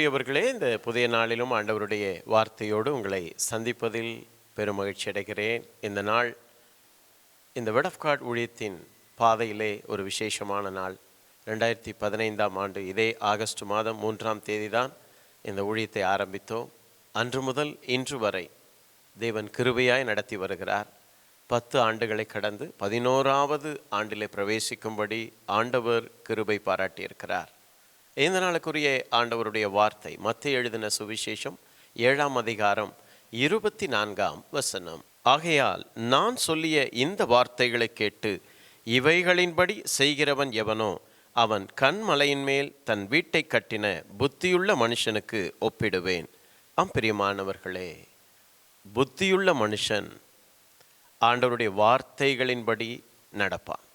அன்புக்குரியவர்களே இந்த புதிய நாளிலும் ஆண்டவருடைய வார்த்தையோடு உங்களை சந்திப்பதில் பெருமகிழ்ச்சி அடைகிறேன். இந்த நாள் இந்த வெட் ஆஃப் காட் ஊழியத்தின் பாதையிலே ஒரு விசேஷமான நாள். ரெண்டாயிரத்தி பதினைந்தாம் ஆண்டு இதே ஆகஸ்ட் மாதம் மூன்றாம் தேதி தான் இந்த ஊழியத்தை ஆரம்பித்தோம். அன்று முதல் இன்று வரை தேவன் கிருபையாய் நடத்தி வருகிறார். பத்து ஆண்டுகளை கடந்து பதினோராவது ஆண்டிலே பிரவேசிக்கும்படி ஆண்டவர் கிருபை பாராட்டியிருக்கிறார். இந்த நாளுக்குரிய ஆண்டவருடைய வார்த்தை மத்திய எழுதின சுவிசேஷம் ஏழாம் அதிகாரம் இருபத்தி நான்காம் வசனம். ஆகையால் நான் சொல்லிய இந்த வார்த்தைகளை கேட்டு இவைகளின்படி செய்கிறவன் எவனோ அவன் கண்மலையின் மேல் தன் வீட்டை கட்டின புத்தியுள்ள மனுஷனுக்கு ஒப்பிடுவேன். அம்பிரியமானவர்களே புத்தியுள்ள மனுஷன் ஆண்டவருடைய வார்த்தைகளின்படி நடப்பான்.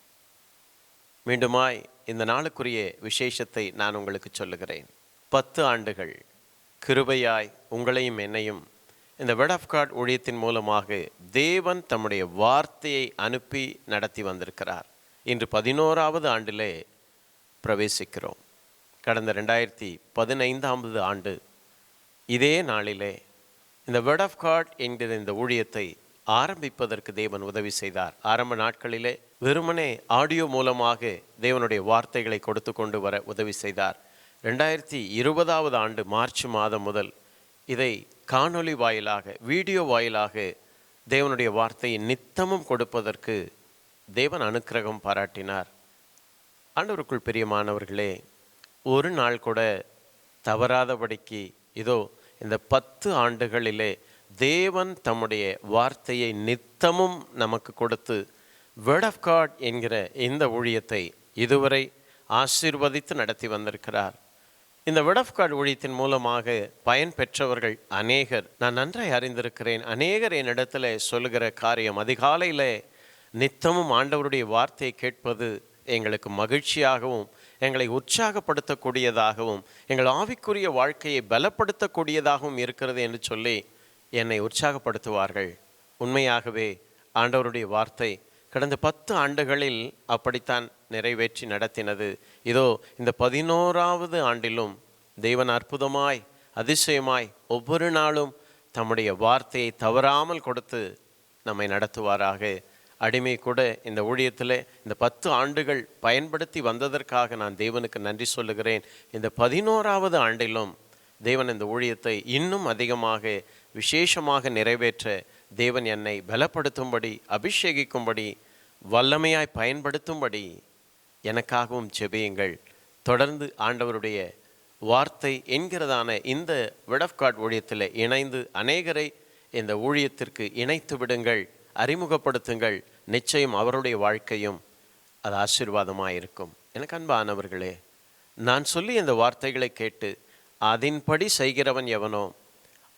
மீண்டுமாய் இந்த நாளுக்குரிய விசேஷத்தை நான் உங்களுக்கு சொல்லுகிறேன். பத்து ஆண்டுகள் கிருபையாய் உங்களையும் என்னையும் இந்த வெட் ஆஃப் காட் ஊழியத்தின் மூலமாக தேவன் தம்முடைய வார்த்தையை அனுப்பி நடத்தி வந்திருக்கிறார். இன்று பதினோராவது ஆண்டிலே பிரவேசிக்கிறோம். கடந்த ரெண்டாயிரத்தி பதினைந்தாவது ஆண்டு இதே நாளிலே இந்த வேர்ட் ஆஃப் காட் என்கிற இந்த ஊழியத்தை ஆரம்பிப்பதற்கு தேவன் உதவி செய்தார். ஆரம்ப நாட்களிலே வெறுமனே ஆடியோ மூலமாக தேவனுடைய வார்த்தைகளை கொடுத்து கொண்டு வர உதவி செய்தார். ரெண்டாயிரத்தி இருபதாவது ஆண்டு மார்ச் மாதம் முதல் இதை காணொளி வாயிலாக வீடியோ வாயிலாக தேவனுடைய வார்த்தையை நித்தமும் கொடுப்பதற்கு தேவன் அனுக்கிரகம் பாராட்டினார். ஆண்டவருக்குள் பிரியமானவர்களே ஒரு நாள் கூட தவறாதபடிக்கு இதோ இந்த பத்து ஆண்டுகளிலே தேவன் தம்முடைய வார்த்தையை நித்தமும் நமக்கு கொடுத்து வேர்ட் ஆஃப் காட் என்கிற இந்த ஊழியத்தை இதுவரை ஆசீர்வதித்து நடத்தி வந்திருக்கிறார். இந்த வேர்ட் ஆஃப் காட் ஊழியத்தின் மூலமாக பயன் பெற்றவர்கள் அநேகர் நான் நன்றாய் அறிந்திருக்கிறேன். அநேகர் என்னிடத்தில் சொல்லுகிற காரியம் அதிகாலையில் நித்தமும் ஆண்டவருடைய வார்த்தையை கேட்பது எங்களுக்கு மகிழ்ச்சியாகவும் எங்களை உற்சாகப்படுத்தக்கூடியதாகவும் எங்கள் ஆவிக்குரிய வாழ்க்கையை பலப்படுத்தக்கூடியதாகவும் இருக்கிறது என்று சொல்லி என்னை உற்சாகப்படுத்துவார்கள். உண்மையாகவே ஆண்டவருடைய வார்த்தை கடந்த பத்து ஆண்டுகளில் அப்படித்தான் நிறைவேற்றி நடத்தினது. இதோ இந்த பதினோராவது ஆண்டிலும் தெய்வன் அற்புதமாய் அதிசயமாய் ஒவ்வொரு நாளும் தம்முடைய வார்த்தையை தவறாமல் கொடுத்து நம்மை நடத்துவாராக. அடிமை கூட இந்த ஊழியத்தில் இந்த பத்து ஆண்டுகள் பயன்படுத்தி வந்ததற்காக நான் தேவனுக்கு நன்றி சொல்லுகிறேன். இந்த பதினோராவது ஆண்டிலும் தேவன் இந்த ஊழியத்தை இன்னும் அதிகமாக விசேஷமாக நிறைவேற்ற தேவன் என்னை பலப்படுத்தும்படி அபிஷேகிக்கும்படி வல்லமையாய் பயன்படுத்தும்படி எனக்காகவும் செபியுங்கள். தொடர்ந்து ஆண்டவருடைய வார்த்தை என்கிறதான இந்த விடஃப்காட் ஊழியத்தில் இணைந்து அநேகரை இந்த ஊழியத்திற்கு இணைத்து விடுங்கள் அறிமுகப்படுத்துங்கள். நிச்சயம் அவருடைய வாழ்க்கையும் அது ஆசீர்வாதமாக இருக்கும் எனக்கு அன்பானவர்களே நான் சொல்லி இந்த வார்த்தைகளை கேட்டு அதன்படி செய்கிறவன் எவனோ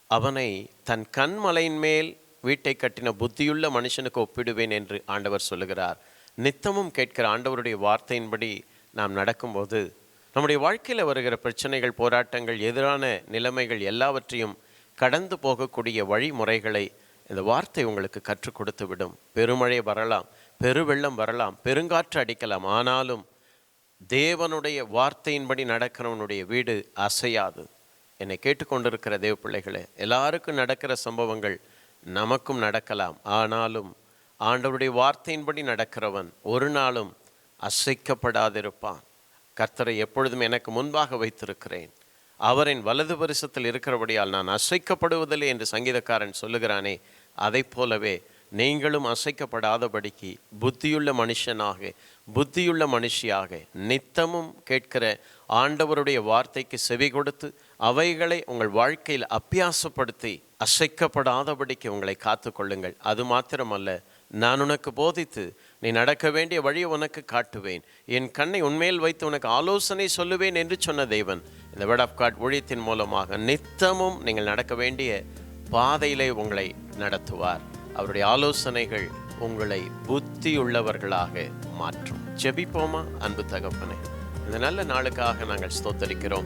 அவனை தன் கண்மலையின் மேல் வீட்டை கட்டின புத்தியுள்ள மனுஷனுக்கு ஒப்பிடுவேன் என்று ஆண்டவர் சொல்லுகிறார். நித்தமும் கேட்கிற ஆண்டவருடைய வார்த்தையின்படி நாம் நடக்கும்போது நம்முடைய வாழ்க்கையில் வருகிற பிரச்சனைகள் போராட்டங்கள் எதிரான நிலைமைகள் எல்லாவற்றையும் கடந்து போகக்கூடிய வழிமுறைகளை இந்த வார்த்தை உங்களுக்கு கற்றுக் கொடுத்து விடும். பெருமழை வரலாம் பெருவெள்ளம் வரலாம் பெருங்காற்று அடிக்கலாம் ஆனாலும் தேவனுடைய வார்த்தையின்படி நடக்கிறவனுடைய வீடு அசையாது. என்னை கேட்டுக்கொண்டிருக்கிற தேவ பிள்ளைகளே எல்லாருக்கும் நடக்கிற சம்பவங்கள் நமக்கும் நடக்கலாம். ஆனாலும் ஆண்டவருடைய வார்த்தையின்படி நடக்கிறவன் ஒரு நாளும் அசைக்கப்படாதிருப்பான். கர்த்தரை எப்பொழுதும் எனக்கு முன்பாக வைத்திருக்கிறேன். அவரின் வலது பரிசத்தில் இருக்கிறபடியால் நான் அசைக்கப்படுவதில்லை என்று சங்கீதக்காரன் சொல்லுகிறானே அதை போலவே நீங்களும் அசைக்கப்படாதபடிக்கு புத்தியுள்ள மனுஷனாக புத்தியுள்ள மனுஷியாக நித்தமும் கேட்கிற ஆண்டவருடைய வார்த்தைக்கு செவி கொடுத்து அவைகளை உங்கள் வாழ்க்கையில் அப்பியாசப்படுத்தி அசைக்கப்படாதபடிக்கு உங்களை காத்து கொள்ளுங்கள் அது மாத்திரமல்ல நான் உனக்கு போதித்து நீ நடக்க வேண்டிய வழியை உனக்கு காட்டுவேன். என் கண்ணை உண்மையில் வைத்து உனக்கு ஆலோசனை சொல்லுவேன் என்று சொன்ன தேவன். இந்த வேர்ட் ஆஃப் காட் ஊழியத்தின் மூலமாக நித்தமும் நீங்கள் நடக்க வேண்டிய பாதையிலே உங்களை நடத்துவார். அவருடைய ஆலோசனைகள் உங்களை புத்தியுள்ளவர்களாக மாற்றும். ஜெபிப்போமா அன்பு தகப்பனே? இந்த நல்ல நாளுக்காக நாங்கள் ஸ்தோத்தரிக்கிறோம்.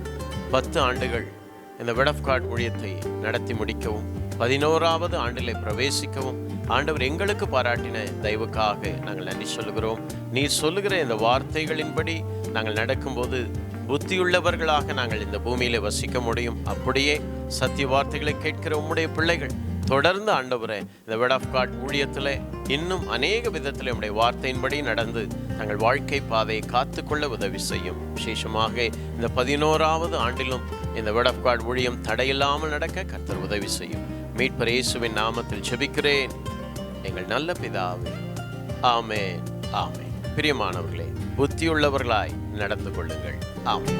பத்து ஆண்டுகள் இந்த வெட் ஆஃப் காட் ஊழியத்தை நடத்தி முடிக்கவும் பதினோராவது ஆண்டிலே பிரவேசிக்கவும் ஆண்டவர் எங்களுக்கு பாராட்டின தயவுக்காக நாங்கள் நன்றி சொல்லுகிறோம். நீர் சொல்லுகிற இந்த வார்த்தைகளின்படி நாங்கள் நடக்கும்போது புத்தியுள்ளவர்களாக நாங்கள் இந்த பூமியில் வசிக்க முடியும். அப்படியே சத்திய வார்த்தைகளை கேட்கிற உம்முடைய பிள்ளைகள் தொடர்ந்து ஆண்டவரே இந்த வேர்ட் ஆஃப் காட் ஊழியத்தில் இன்னும் அநேக விதத்தில் உம்முடைய வார்த்தையின்படி நடந்து தங்கள் வாழ்க்கை பாதையை காத்துக்கொள்ள உதவி செய்யும். விசேஷமாக இந்த பதினோராவது ஆண்டிலும் இந்த வேர்ட் ஆஃப் காட் ஊழியம் தடையில்லாமல் நடக்க கர்த்தர் உதவி செய்யும். மீட்பர் இயேசுவின் நாமத்தில் ஜெபிக்கிறேன். எங்கள் நல்ல பிதாவே ஆமே ஆமே பிரியமானவர்களே புத்தியுள்ளவர்களாய் நடந்து கொள்ளுங்கள். ஆமே